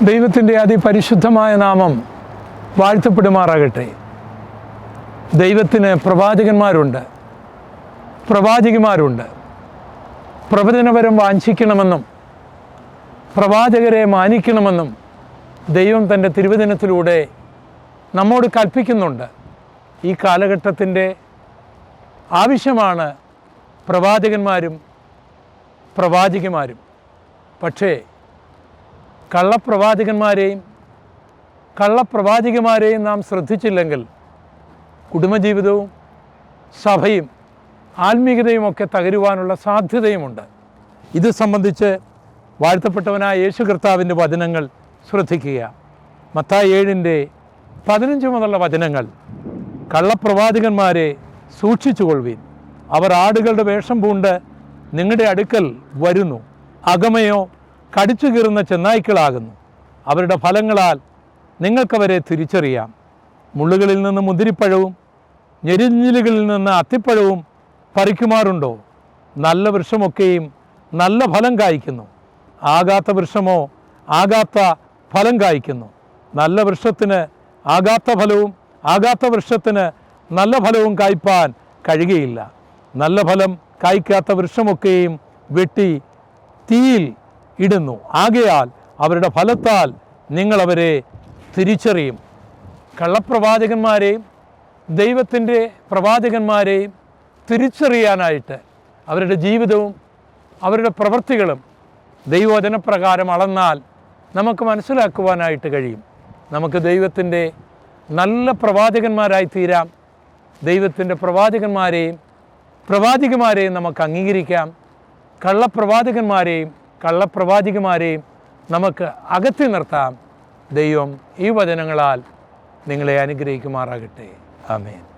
ദൈവത്തിന്റെ അതിപരിശുദ്ധമായ നാമം വാഴ്ത്തപ്പെടുമാറാകട്ടെ. ദൈവത്തിന് പ്രവാചകന്മാരുണ്ട് പ്രവാചകിമാരുണ്ട്. പ്രവചനപരം വാഞ്ചിക്കണമെന്നും പ്രവാചകരെ മാനിക്കണമെന്നും ദൈവം തന്റെ തിരുവചനത്തിലൂടെ നമ്മോട് കൽപ്പിക്കുന്നുണ്ട്. ഈ കാലഘട്ടത്തിന്റെ ആവശ്യമാണ് പ്രവാചകന്മാരും പ്രവാചകിമാരും. പക്ഷേ കള്ളപ്രവാചകന്മാരെയും കള്ളപ്രവാചികമാരെയും നാം ശ്രദ്ധിച്ചില്ലെങ്കിൽ കുടുംബജീവിതവും സഭയും ആത്മീയതയും ഒക്കെ തകരുവാനുള്ള സാധ്യതയുമുണ്ട്. ഇത് സംബന്ധിച്ച് വാഴ്ത്തപ്പെട്ടവനായ യേശു കർത്താവിന്റെ വചനങ്ങൾ ശ്രദ്ധിക്കുക. മത്തായി ഏഴിന്റെ പതിനഞ്ച് മുതലുള്ള വചനങ്ങൾ കള്ളപ്രവാചകന്മാരെ സൂക്ഷിച്ചുകൊള്ളുവീൻ. അവർ ആടുകളുടെ വേഷം പൂണ്ട് നിങ്ങളുടെ അടുക്കൽ വരുന്നു. അകമയോ കടിച്ചു കീറുന്ന ചെന്നായ്ക്കളാകുന്നു. അവരുടെ ഫലങ്ങളാൽ നിങ്ങൾക്കവരെ തിരിച്ചറിയാം. മുള്ളുകളിൽ നിന്ന് മുന്തിരിപ്പഴവും ഞെരിഞ്ഞിലുകളിൽ നിന്ന് അത്തിപ്പഴവും പറിക്കുമാറുണ്ടോ? നല്ല വൃക്ഷമൊക്കെയും നല്ല ഫലം കായ്ക്കുന്നു. ആകാത്ത വൃക്ഷമോ ആകാത്ത ഫലം കായ്ക്കുന്നു. നല്ല വൃക്ഷത്തിന് ആകാത്ത ഫലവും ആകാത്ത വൃക്ഷത്തിന് നല്ല ഫലവും കായ്പാൻ കഴിയുകയില്ല. നല്ല ഫലം കായ്ക്കാത്ത വൃക്ഷമൊക്കെയും വെട്ടി തീയിൽ ഇടുന്നു. ആകയാൽ അവരുടെ ഫലത്താൽ നിങ്ങളവരെ തിരിച്ചറിയും. കള്ളപ്രവാചകന്മാരെയും ദൈവത്തിന്റെ പ്രവാചകന്മാരെയും തിരിച്ചറിയാനായിട്ട് അവരുടെ ജീവിതവും അവരുടെ പ്രവൃത്തികളും ദൈവവചനപ്രകാരം അളന്നാൽ നമുക്ക് മനസ്സിലാക്കുവാനായിട്ട് കഴിയും. നമുക്ക് ദൈവത്തിന്റെ നല്ല പ്രവാചകന്മാരായി തീരാം ദൈവത്തിന്റെ പ്രവാചകന്മാരെയും പ്രവാചകന്മാരെയും നമുക്ക് അംഗീകരിക്കാം. കള്ളപ്രവാചകന്മാരെയും കള്ളപ്രവാചികമാരെയും നമുക്ക് അകറ്റി നിർത്താം. ദൈവം ഈ വചനങ്ങളാൽ നിങ്ങളെ അനുഗ്രഹിക്കുമാറാകട്ടെ. ആമേൻ.